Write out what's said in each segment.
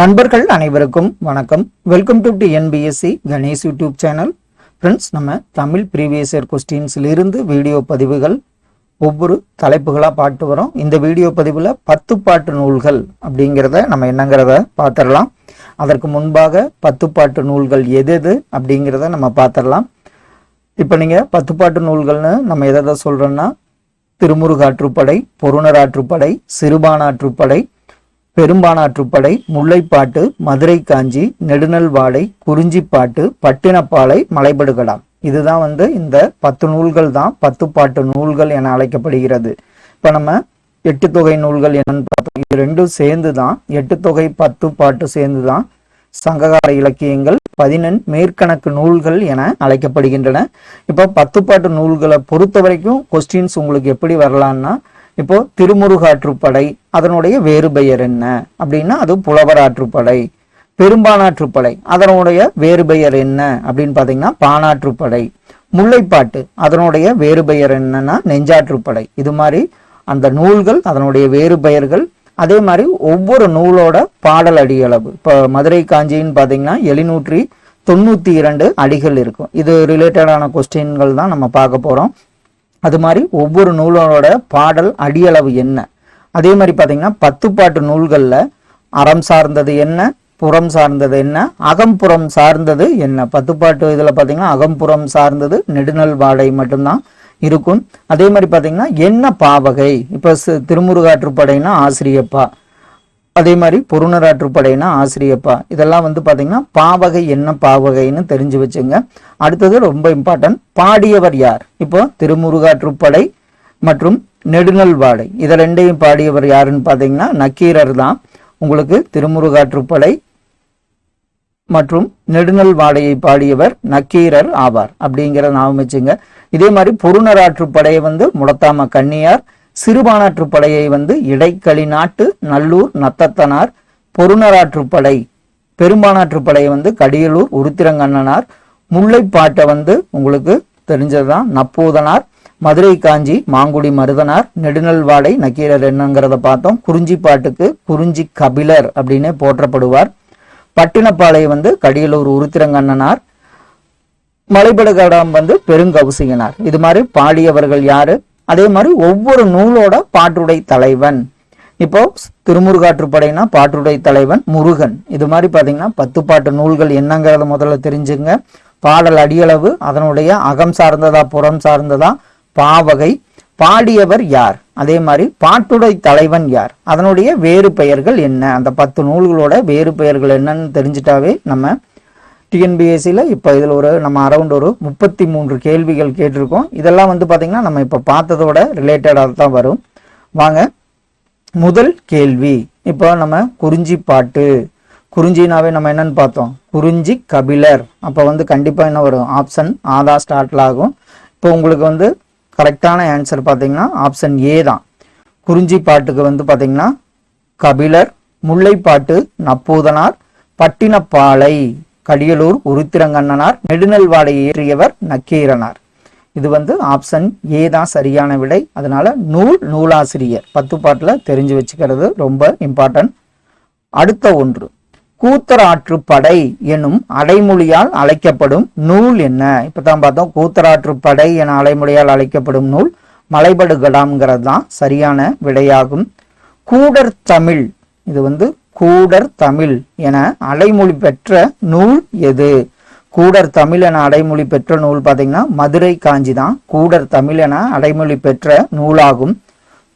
நண்பர்கள் அனைவருக்கும் வணக்கம். Welcome to TNPSC Ganesh YouTube channel friends நம்ம தமிழ் ப்ரீவியஸ் இயர் கொஸ்டின்ஸ்ல இருந்து வீடியோ பதிவுகள் ஒவ்வொரு தலைப்புகளாக பாட்டு வரோம். இந்த வீடியோ பதிவில் பத்து பாட்டு நூல்கள் அப்படிங்கிறத நம்ம என்னங்கிறத பார்த்துடலாம். அதற்கு முன்பாக பத்து பாட்டு நூல்கள் எது எது அப்படிங்கிறத நம்ம பார்த்துடலாம். இப்போ நீங்கள் பத்து பாட்டு நூல்கள்னு நம்ம எதை எதை சொல்கிறோன்னா திருமுருகாற்றுப்படை பொருணராற்றுப்படை சிறுபானாற்றுப்படை பெரும்பானாற்றுப்படை முல்லைப்பாட்டு மதுரை காஞ்சி நெடுநல்வாடை குறிஞ்சிப்பாட்டு பட்டினப்பாலை மலைபடுகலாம் இதுதான் வந்து இந்த பத்து நூல்கள் தான் பத்து பாட்டு நூல்கள் என அழைக்கப்படுகிறது. இப்போ நம்ம எட்டு தொகை நூல்கள் என்னன்னு பார்த்தோம். இது ரெண்டும் சேர்ந்து தான் எட்டு தொகை பத்து பாட்டு சேர்ந்து தான் சங்ககால இலக்கியங்கள் பதினெண் மேற்கணக்கு நூல்கள் என அழைக்கப்படுகின்றன. இப்போ பத்து பாட்டு நூல்களை பொறுத்த வரைக்கும் கொஸ்டின்ஸ் உங்களுக்கு எப்படி வரலான்னா இப்போ திருமுருகாற்றுப்படை அதனுடைய வேறு பெயர் என்ன? அப்படின்னா அது புலவராற்றுப்படை பெரும்பானாற்றுப்படை அதனுடைய வேறு பெயர் என்ன? அப்படின்னு பார்த்தீங்கன்னா பானாற்றுப்படை முல்லைப்பாட்டு அதனுடைய வேறு பெயர் என்னன்னா நெஞ்சாற்றுப்படை. இது மாதிரி அந்த நூல்கள் அதனுடைய வேறு பெயர்கள் அதே மாதிரி ஒவ்வொரு நூலோட பாடல் அடியளவு. இப்போ மதுரை காஞ்சின்னு பார்த்தீங்கன்னா எழுநூற்றி தொண்ணூற்றி இரண்டு அடிகள் இருக்கும். இது ரிலேட்டடான கொஸ்டின்கள் தான் நம்ம பார்க்க போகிறோம் அது மாதிரி ஒவ்வொரு நூலோட பாடல் அடியளவு என்ன? அதே மாதிரி பார்த்தீங்கன்னா பத்து பாட்டு நூல்களில் அறம் சார்ந்தது என்ன? புறம் சார்ந்தது என்ன? அகம்புறம் சார்ந்தது என்ன? பத்து பாட்டு இதில் பார்த்தீங்கன்னா அகம்புறம் சார்ந்தது நெடுநல் வாடை மட்டும்தான் இருக்கும். அதே மாதிரி பார்த்தீங்கன்னா என்ன பாவகை? இப்போ திருமுருகாற்றுப்படைன்னா ஆசிரியப்பா. அதே மாதிரி பொருணராற்றுப்படைனா ஆசிரியப்பா. இதெல்லாம் வந்து பார்த்தீங்கன்னா பாவகை என்ன பாவகைன்னு தெரிஞ்சு வச்சுங்க. அடுத்தது ரொம்ப இம்பார்ட்டன்ட் பாடியவர் யார்? இப்போ திருமுருகாற்றுப்படை மற்றும் நெடுநல்வாடை. இதை ரெண்டையும் பாடியவர் யாருன்னு பார்த்தீங்கன்னா நக்கீரர் தான். உங்களுக்கு திருமுருகாற்றுப்படை மற்றும் நெடுநல் வாடையை பாடியவர் நக்கீரர் ஆவார். அப்படிங்கிற ஞாபகம் வச்சுங்க. இதே மாதிரி பொருணராற்றுப்படையை வந்து முடத்தாம கன்னியார் சிறுபானாற்றுப்படையை வந்து இடைக்களி நாட்டு நல்லூர் நத்தத்தனார் பொருணராற்றுப்படை பெரும்பானாற்றுப்படையை வந்து கடியலூர் உருத்திரங்கண்ணனார் முல்லைப்பாட்டை வந்து உங்களுக்கு தெரிஞ்சதுதான் நப்பூதனார் மதுரை காஞ்சி மாங்குடி மருதனார் நெடுநல்வாடை நக்கீரர் என்னங்கிறத பார்த்தோம். குறிஞ்சிப்பாட்டுக்கு குறிஞ்சி கபிலர் அப்படின்னே போற்றப்படுவார். பட்டினப்பாளை வந்து கடியலூர் உருத்திரங்கண்ணனார் மலைபடுகடம் வந்து பெருங்கவுசியனார். இது மாதிரி பாடியவர்கள் யாரு? அதே மாதிரி ஒவ்வொரு நூலோட பாட்டுடை தலைவன். இப்போ திருமுருகாற்றுப்படைனா பாட்டுடை தலைவன் முருகன். இது மாதிரி பார்த்தீங்கன்னா பத்து பாட்டு நூல்கள் என்னங்கிறத முதல்ல தெரிஞ்சுங்க. பாடல் அடியளவு அதனுடைய அகம் சார்ந்ததா புறம் சார்ந்ததா பாவகை பாடியவர் யார்? அதே மாதிரி பாட்டுடை தலைவன் யார்? அதனுடைய வேறு பெயர்கள் என்ன? அந்த பத்து நூல்களோட வேறு பெயர்கள் என்னன்னு தெரிஞ்சிட்டாவே நம்ம டிஎன்பிஎஸ்சியில் இப்போ இதில் ஒரு நம்ம அரௌண்ட் ஒரு முப்பத்தி மூன்று கேள்விகள் கேட்டிருக்கோம். இதெல்லாம் வந்து பார்த்திங்கன்னா நம்ம இப்போ பார்த்ததோட ரிலேட்டடாக தான் வரும். வாங்க முதல் கேள்வி. இப்போ நம்ம குறிஞ்சி பாட்டு. குறிஞ்சினாவே நம்ம என்னன்னு பார்த்தோம்? குறிஞ்சி கபிலர். அப்போ வந்து கண்டிப்பாக என்ன வரும்? ஆப்ஷன் ஆதா ஸ்டார்ட்ல ஆகும். இப்போ உங்களுக்கு வந்து கரெக்டான ஆன்சர் பார்த்தீங்கன்னா ஆப்ஷன் ஏ தான். குறிஞ்சி பாட்டுக்கு வந்து பார்த்தீங்கன்னா கபிலர் முல்லைப்பாட்டு நப்பூதனார் பட்டினப்பாலை. கடியலூர் உருத்திரங்கண்ணனார் நெடுநல்வாடை ஏற்றியவர் நக்கீரனார். இது வந்து ஆப்ஷன் ஏ தான் சரியான விடை. அதனால நூல் நூலாசிரியர். பத்து பாட்டில் தெரிஞ்சு வச்சுக்கிறது ரொம்ப இம்பார்ட்டன்ட் அடுத்த ஒன்று. கூத்தராற்று படை எனும் அடைமொழியால் அழைக்கப்படும் நூல் என்ன? இப்போ தான் பார்த்தோம் கூத்தராற்று படை என அடைமொழியால் அழைக்கப்படும் நூல் மலைபடுகடாம்ங்கிறது தான் சரியான விடையாகும். கூடர் தமிழ் இது வந்து கூடர் தமிழ் என அடைமொழி பெற்ற நூல் எது? கூடர் தமிழ் என அடைமொழி பெற்ற நூல் பார்த்தீங்கன்னா மதுரை காஞ்சி தான். கூடர் தமிழ் என அடைமொழி பெற்ற நூலாகும்.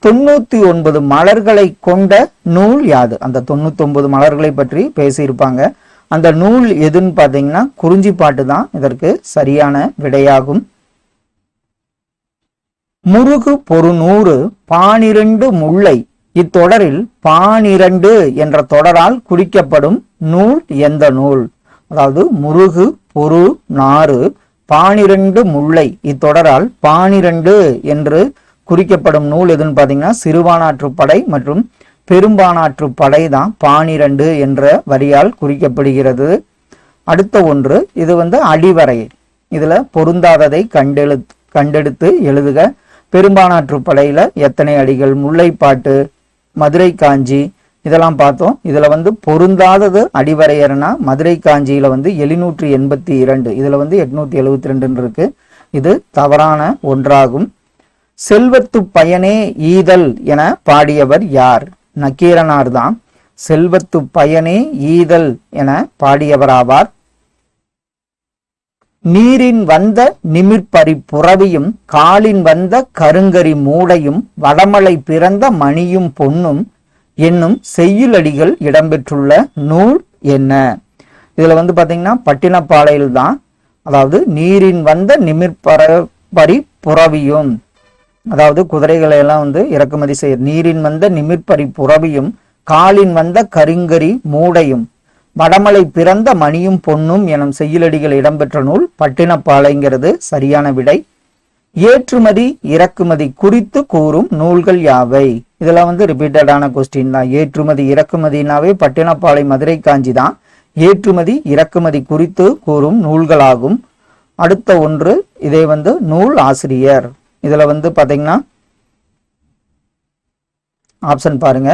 தொண்ணூத்தி ஒன்பது மலர்களை கொண்ட நூல் யாது? அந்த தொண்ணூத்தி ஒன்பது மலர்களை பற்றி பேசியிருப்பாங்க. அந்த நூல் எதுன்னு பார்த்தீங்கன்னா குறிஞ்சி பாட்டு தான். இதற்கு சரியான விடையாகும். முருகு பொறுநூறு பானிரண்டு முல்லை இத்தொடரில் பானிரண்டு என்ற தொடரால் குறிக்கப்படும் நூல் எந்த நூல்? அதாவது முருகு பொரு நாறு பானிரண்டு முல்லை. இத்தொடரால் பானிரண்டு என்று குறிக்கப்படும் நூல் எதுன்னு பார்த்தீங்கன்னா சிறுபானாற்றுப்படை மற்றும் பெரும்பானாற்று படை தான் பானிரண்டு என்ற வரியால் குறிக்கப்படுகிறது. அடுத்த ஒன்று இது வந்து அடிவரை இதுல பொருந்தாததை கண்டெழு கண்டெடுத்து எழுதுக. பெரும்பானாற்று படையில எத்தனை அடிகள்? முல்லைப்பாட்டு மதுரை காஞ்சி இதெல்லாம் பார்த்தோம். இதுல வந்து பொருந்தாதது அடிவரையர்னா மதுரை காஞ்சியில வந்து எழுநூற்றி எண்பத்தி இரண்டு இதுல வந்து எட்நூத்தி எழுபத்தி ரெண்டுன்னு இருக்கு. இது தவறான ஒன்றாகும். செல்வத்து பயனே ஈதல் என பாடியவர் யார்? நக்கீரனார் தான். செல்வத்து பயனே ஈதல் என பாடியவராவார். நீரின் வந்த நிமிர்பறி புறவியும் காலின் வந்த கருங்கரி மூடையும் வடமலை பிறந்த மணியும் பொன்னும் என்னும் செய்யுளடிகள் இடம்பெற்றுள்ள நூல் என்ன? இதுல வந்து பாத்தீங்கன்னா பட்டினப்பாளையில் தான் அதாவது நீரின் வந்த நிமிர்பர பரி புறவியும் அதாவது குதிரைகளை எல்லாம் வந்து இறக்குமதி செய்ய நீரின் வந்த நிமிர்பரி புறவியும் காலின் வந்த கருங்கரி மூடையும் மடமலை பிறந்த மணியும் பொன்னும் எனும் செய்யுளடிகள் இடம்பெற்ற நூல் பட்டினப்பாளைங்கிறது சரியான விடை. ஏற்றுமதி இறக்குமதி குறித்து கூறும் நூல்கள் யாவை? இதெல்லாம் வந்து ரிப்பீட்டடான கொஸ்டின் தான். ஏற்றுமதி இறக்குமதினாவே பட்டினப்பாளை மதுரை காஞ்சி தான். ஏற்றுமதி இறக்குமதி குறித்து கூறும் நூல்களாகும். அடுத்த ஒன்று இதே வந்து நூல் ஆசிரியர். இதுல வந்து பாத்தீங்கன்னா ஆப்ஷன் பாருங்க.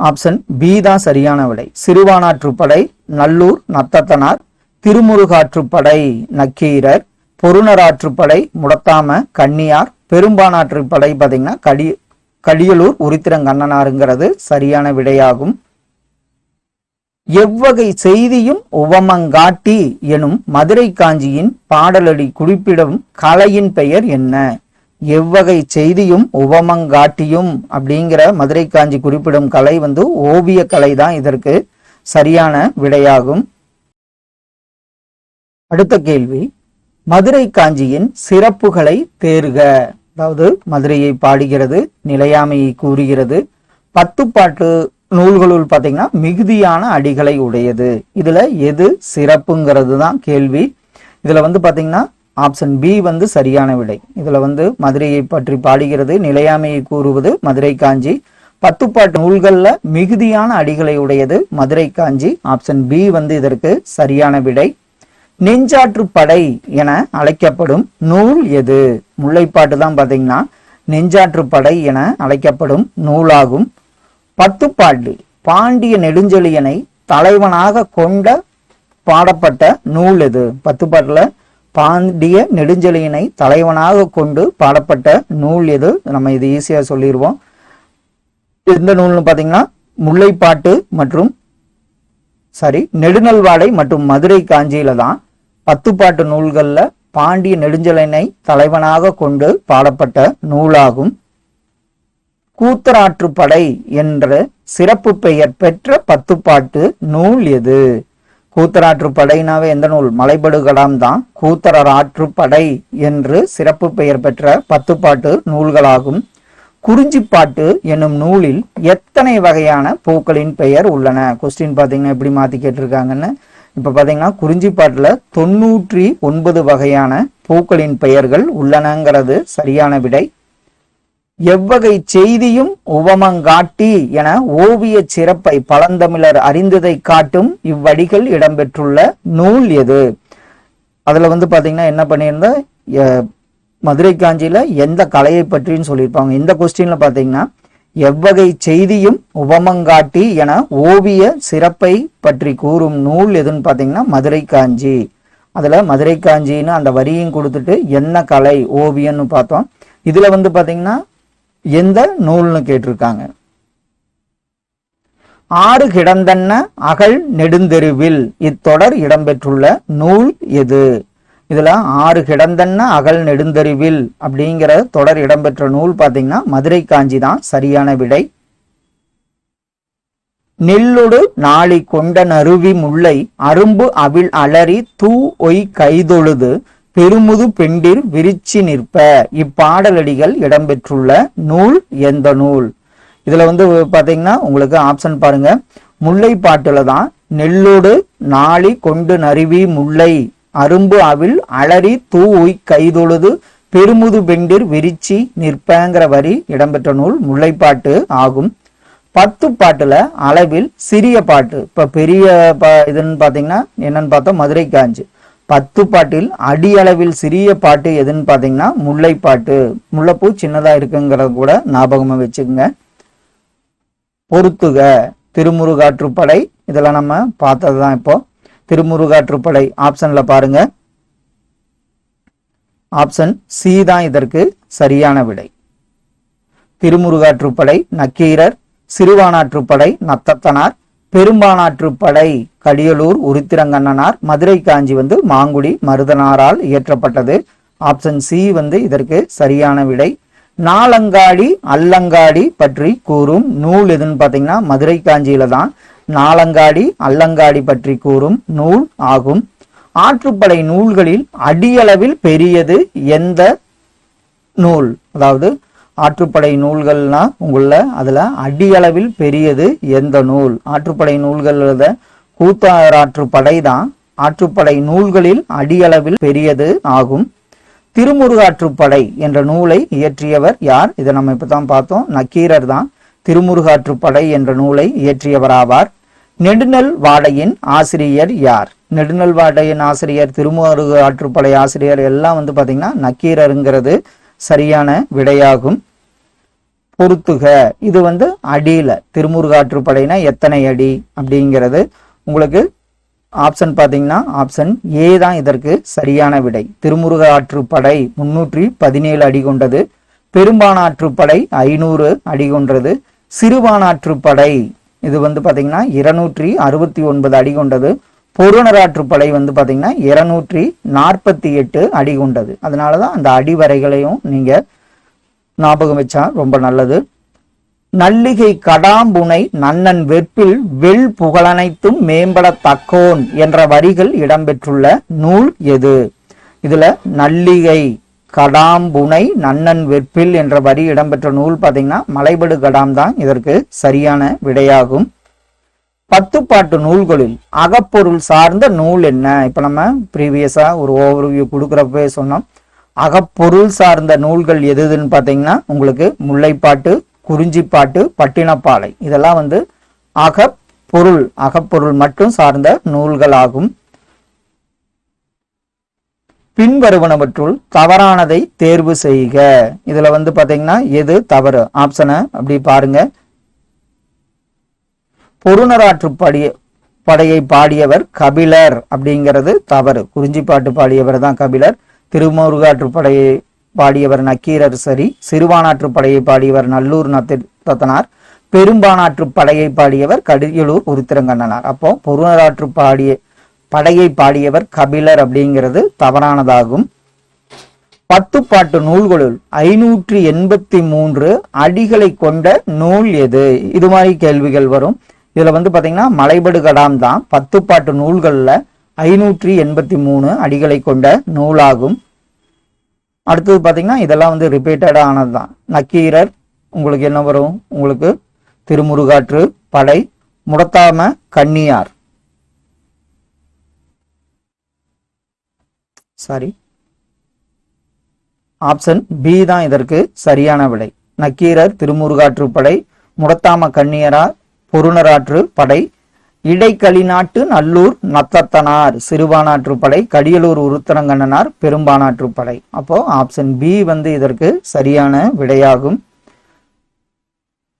ஆப்ஷன் பி தான் சரியான விடை. சிறுவானாற்றுப்படை நல்லூர் நத்தத்தனார் திருமுருகாற்றுப்படை நக்கீரர் பொருணராற்றுப்படை முடத்தாம கன்னியார் பெரும்பானாற்றுப்படை பார்த்தீங்கன்னா கடி கடியலூர் உரித்திரங்கண்ணனாருங்கிறது சரியான விடையாகும். எவ்வகை செய்தியும் உவமங்காட்டி எனும் மதுரை காஞ்சியின் பாடலடி குறிப்பிடும் கலையின் பெயர் என்ன? எவ்வகை செய்தியும் உபமங்காட்டியும் அப்படிங்கிற மதுரை காஞ்சி குறிப்பிடும் கலை வந்து ஓவிய கலை தான் இதற்கு சரியான விடையாகும். அடுத்த கேள்வி. மதுரை காஞ்சியின் சிறப்புகளை தேர்க. அதாவது மதுரையை பாடுகிறது நிலையாமையை கூறுகிறது. பத்து பாட்டு நூல்களுள் பார்த்தீங்கன்னா மிகுதியான அடிகளை உடையது. இதுல எது சிறப்புங்கிறது தான் கேள்வி. இதுல வந்து பாத்தீங்கன்னா ஆப்ஷன் பி வந்து சரியான விடை. இதுல வந்து மதுரையை பற்றி பாடுகிறது நிலையாமையை கூறுவது மதுரை காஞ்சி. பத்துப்பாட்டு நூல்கள்ல மிகுதியான அடிகளை உடையது மதுரை காஞ்சி. ஆப்ஷன் பி வந்து இதற்கு சரியான விடை. நெஞ்சாற்று படை என அழைக்கப்படும் நூல் எது? முல்லைப்பாட்டு தான் பாத்தீங்கன்னா நெஞ்சாற்று படை என அழைக்கப்படும் நூலாகும். பத்துப்பாட்டு பாண்டிய நெடுஞ்செழியனை தலைவனாக கொண்ட பாடப்பட்ட நூல் எது? பத்துப்பாட்டுல பாண்டிய நெடுஞ்செழியனை தலைவனாக கொண்டு பாடப்பட்ட நூல் எது? நம்ம இது ஈஸியாக சொல்லிடுவோம் எந்த நூல்னு பார்த்தீங்கன்னா முல்லைப்பாட்டு மற்றும் சாரி நெடுநல்வாடை மற்றும் மதுரை காஞ்சியில தான் பத்துப்பாட்டு நூல்களில் பாண்டிய நெடுஞ்செழியனை தலைவனாக கொண்டு பாடப்பட்ட நூலாகும். கூத்தராற்றுப்படை என்ற சிறப்பு பெயர் பெற்ற பத்துப்பாட்டு நூல் எது? கூத்தராற்றுப்படைனாவே எந்த நூல்? மலைபடுகடாம் தான். கூத்தரர் ஆற்றுப்படை என்று சிறப்பு பெயர் பெற்ற பத்துப்பாட்டு நூல்களாகும். குறிஞ்சிப்பாட்டு என்னும் நூலில் எத்தனை வகையான பூக்களின் பெயர் உள்ளன? கொஸ்டின் பாத்தீங்கன்னா எப்படி மாத்தி கேட்டிருக்காங்கன்னு. இப்ப பாத்தீங்கன்னா குறிஞ்சிப்பாட்டில் தொண்ணூற்றி ஒன்பது வகையான பூக்களின் பெயர்கள் உள்ளனங்கிறது சரியான விடை. எவ்வகை செய்தியும் உவமங்காட்டி என ஓவிய சிறப்பை பழந்தமிழர் அறிந்ததை காட்டும் இவ்வடிகள் இடம்பெற்றுள்ள நூல் எது? அதுல வந்து பாத்தீங்கன்னா என்ன பண்ணியிருந்த மதுரை காஞ்சியில எந்த கலையை பற்றின்னு சொல்லியிருப்பாங்க. இந்த கொஸ்டின்ல பாத்தீங்கன்னா எவ்வகை செய்தியும் உவமங்காட்டி என ஓவிய சிறப்பை பற்றி கூறும் நூல் எதுன்னு பாத்தீங்கன்னா மதுரை காஞ்சி. அதுல மதுரை காஞ்சின்னு அந்த வரியும் கொடுத்துட்டு என்ன கலை ஓவியம்னு பார்த்தோம். இதுல வந்து பாத்தீங்கன்னா எந்த நூல்னு கேட்டிருக்காங்க. ஆறு கிடந்தன்ன அகல் நெடுந்தெருவில் இத்தொடர் இடம்பெற்றுள்ள நூல் எது? இதுல ஆறு கிடந்தன்ன அகல் நெடுந்தெருவில் அப்படிங்கிற தொடர் இடம்பெற்ற நூல் பாத்தீங்கன்னா மதுரை காஞ்சி தான் சரியான விடை. நெல்லுடு நாளி கொண்ட நருவி முல்லை அரும்பு அவிழ் அலறி தூ ஒய் கைதொழுது பெருமுது பெண்டிர் விரிச்சி நிற்ப. இப்பாடலடிகள் இடம்பெற்றுள்ள நூல் எந்த நூல்? இதுல வந்து பாத்தீங்கன்னா உங்களுக்கு ஆப்ஷன் பாருங்க. முல்லை பாட்டுல தான் நெல்லோடு நாளி கொண்டு நறுவி முல்லை. அரும்பு அவில் அலறி தூய் கைதொழுது பெருமுது பெண்டிர் விரிச்சி நிற்பங்கிற வரி இடம்பெற்ற நூல் முல்லைப்பாட்டு ஆகும். பத்து பாட்டுல அளவில் சிறிய பாட்டு. இப்ப பெரிய பா இதுன்னு பாத்தீங்கன்னா என்னன்னு பார்த்தோம் மதுரை காஞ்சி. பத்து பாட்டில் அடி அளவில் சிறிய பாட்டு எதுன்னு பார்த்தீங்கன்னா முல்லைப்பாட்டு. முல்லைப்பூ சின்னதாக இருக்குங்கிறத கூட ஞாபகமாக வச்சுக்கோங்க. பொருத்துக திருமுருகாற்றுப்படை. இதெல்லாம் நம்ம பார்த்தது தான் இப்போ. திருமுருகாற்றுப்படை ஆப்ஷனில் பாருங்க. ஆப்ஷன் சி தான் இதற்கு சரியான விடை. திருமுருகாற்றுப்படை நக்கீரர் சிறுவானாற்றுப்படை நத்தத்தனார் பெரும்பானாற்றுப்படை கடியலூர் உருத்திரங்கண்ணனார் மதுரை காஞ்சி வந்து மாங்குடி மருதனாரால் இயற்றப்பட்டது. ஆப்ஷன் சி வந்து இதற்கு சரியான விடை. நாலங்காடி அல்லங்காடி பற்றி கூறும் நூல் எதுன்னு பார்த்தீங்கன்னா மதுரை காஞ்சியில தான். நாலங்காடி அல்லங்காடி பற்றி கூறும் நூல் ஆகும். ஆற்றுப்படை நூல்களில் அடியளவில் பெரியது எந்த நூல்? அதாவது ஆற்றுப்படை நூல்கள்னா உங்கள அதுல அடியளவில் பெரியது எந்த நூல்? ஆற்றுப்படை நூல்கள் கூத்தாராற்றுப்படை தான் ஆற்றுப்படை நூல்களில் அடியளவில் பெரியது ஆகும். திருமுருகாற்றுப்படை என்ற நூலை இயற்றியவர் யார்? இதை நம்ம இப்பதான் பார்த்தோம். நக்கீரர் தான் திருமுருகாற்றுப்படை என்ற நூலை இயற்றியவராவார். நெடுநல் வாடையின் ஆசிரியர் யார்? நெடுநல் வாடையின் ஆசிரியர் திருமுருகு ஆற்றுப்படை ஆசிரியர் எல்லாம் வந்து பாத்தீங்கன்னா நக்கீரருங்கிறது சரியான விடையாகும். பொருத்துக. இது வந்து அடியில திருமுருகாற்றுப்படைனா எத்தனை அடி அப்படிங்கிறது. உங்களுக்கு ஆப்ஷன் பார்த்தீங்கன்னா ஆப்ஷன் ஏ தான் இதற்கு சரியான விடை. திருமுருக ஆற்றுப்படை முன்னூற்றி பதினேழு அடி கொண்டது. பெரும்பானாற்றுப்படை ஐநூறு அடி கொண்டது. சிறுபானாற்றுப்படை இது வந்து பார்த்தீங்கன்னா இருநூற்றி அறுபத்தி ஒன்பது அடி கொண்டது. பொருணராற்றுப்படை வந்து பார்த்தீங்கன்னா இருநூற்றி நாற்பத்தி எட்டு அடி கொண்டது. அதனால தான் அந்த அடிவரைகளையும் நீங்கள் ஞாபகம் வச்சா ரொம்ப நல்லது. நல்லிகை கடாம்புனை நன்னன் வெற்பில் வெள் புகழனைத்தும் மேம்பட தக்கோன் என்ற வரிகள் இடம்பெற்றுள்ள நூல் எது? இதுல நல்லிகை கடாம்புனை நன்னன் வெற்பில் என்ற வரி இடம்பெற்ற நூல் பாத்தீங்கன்னா மலைபடு கடாம் தான் இதற்கு சரியான விடையாகும். பத்து பாட்டு நூல்களில் அகப்பொருள் சார்ந்த நூல் என்ன? இப்ப நம்ம ப்ரீவியஸா ஒரு ஓவர்வியூ கொடுக்குறப்பவே சொன்னோம். அகப்பொருள் சார்ந்த நூல்கள் எதுன்னு பாத்தீங்கன்னா உங்களுக்கு முல்லைப்பாட்டு குறிஞ்சிப்பாட்டு பட்டினப்பாலை. இதெல்லாம் வந்து அகப்பொருள் அகப்பொருள் மட்டும் சார்ந்த நூல்கள் ஆகும் பின்வருவனவற்றுள் தவறானதை தேர்வு செய்க. இதுல வந்து பாத்தீங்கன்னா எது தவறு? ஆப்ஷனை அப்படி பாருங்க. பொருணராற்று படிய படையை பாடியவர் கபிலர் அப்படிங்கிறது தவறு. குறிஞ்சிப்பாட்டு பாடியவர் தான் கபிலர். திருமுருகாற்று படையை பாடியவர் நக்கீரர் சரி சிறுவானாற்று படையை பாடியவர் நல்லூர் நத்தனார் பெரும்பானாற்று படையை பாடியவர் கடியலூர் உருத்திரங்கண்ணனார். அப்போ பொருணராற்று பாடிய படையை பாடியவர் கபிலர் அப்படிங்கிறது தவறானதாகும். பத்து பாட்டு நூல்களுள் ஐநூற்றி எண்பத்தி மூன்று அடிகளை கொண்ட நூல் எது? இது மாதிரி கேள்விகள் வரும். இதுல வந்து பாத்தீங்கன்னா மலைபடு கடாம் தான் பத்து பாட்டு நூல்கள்ல ஐநூற்றி எண்பத்தி மூணு அடிகளை கொண்ட நூலாகும். அடுத்தது பார்த்தீங்கன்னா இதெல்லாம் வந்து ரிப்பீட்டடா ஆனது தான் நக்கீரர் உங்களுக்கு என்ன வரும்? உங்களுக்கு திருமுருகாற்று படை Mudathama Kanniyar. Sorry option B தான் இதற்கு சரியான விடை. நக்கீரர் திருமுருகாற்று படை முடத்தாம கன்னியரார் பொருணராற்று படை இடைக்களிநாட்டு நல்லூர் நத்தத்தனார் சிறுபானாற்றுப்படை கடியலூர் உருத்தரங்கண்ணனார் பெரும்பானாற்றுப்படை. அப்போ ஆப்ஷன் பி வந்து இதற்கு சரியான விடையாகும்.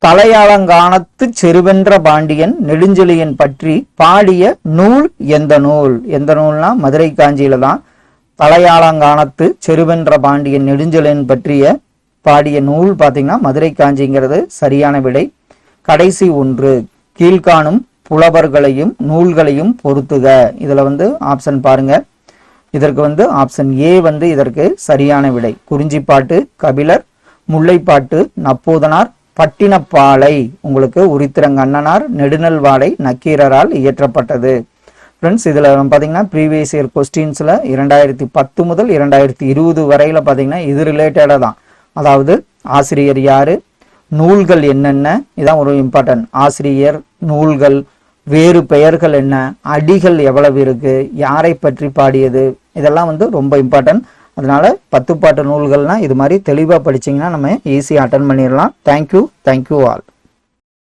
தலையாளங்கானத்து செருவென்ற பாண்டியன் நெடுஞ்செழியன் பற்றி பாடிய நூல் எந்த நூல்? எந்த நூல்னா மதுரை காஞ்சியில தான். தலையாளங்கானத்து செருவென்ற பாண்டியன் நெடுஞ்செழியன் பற்றிய பாடிய நூல் பார்த்தீங்கன்னா மதுரை காஞ்சிங்கிறது சரியான விடை. கடைசி ஒன்று கீழ்காணும் புலவர்களையும் நூல்களையும் பொருத்துக. இதுல வந்து ஆப்ஷன் பாருங்க. இதற்கு வந்து ஆப்ஷன் ஏ வந்து இதற்கு சரியான விடை. குறிஞ்சிப்பாட்டு கபிலர் முல்லைப்பாட்டு நப்பூதனார் பட்டினப்பாலை. உங்களுக்கு உரித்திரங்க அண்ணனார் நெடுநல்வாடை நக்கீரரால் இயற்றப்பட்டது. ஃப்ரெண்ட்ஸ் இதில் பார்த்தீங்கன்னா ப்ரீவியஸ் இயர் கொஸ்டின்ஸில் இரண்டாயிரத்தி பத்து முதல் இரண்டாயிரத்தி இருபது வரையில் பார்த்தீங்கன்னா இது ரிலேட்டடாக தான். அதாவது ஆசிரியர் யாரு? நூல்கள் என்னென்ன? இதான் ஒரு இம்பார்ட்டன்ட் ஆசிரியர் நூல்கள் வேறு பெயர்கள் என்ன? அடிகள் எவ்வளவு இருக்கு? யாரை பற்றி பாடியது? இதெல்லாம் வந்து ரொம்ப இம்பார்ட்டன்ட் அதனால பத்து பாட்டு நூல்கள்னா இது மாதிரி தெளிவாக படிச்சிங்கன்னா நம்ம ஈஸியாக அட்டன் பண்ணிடலாம். Thank you thank you all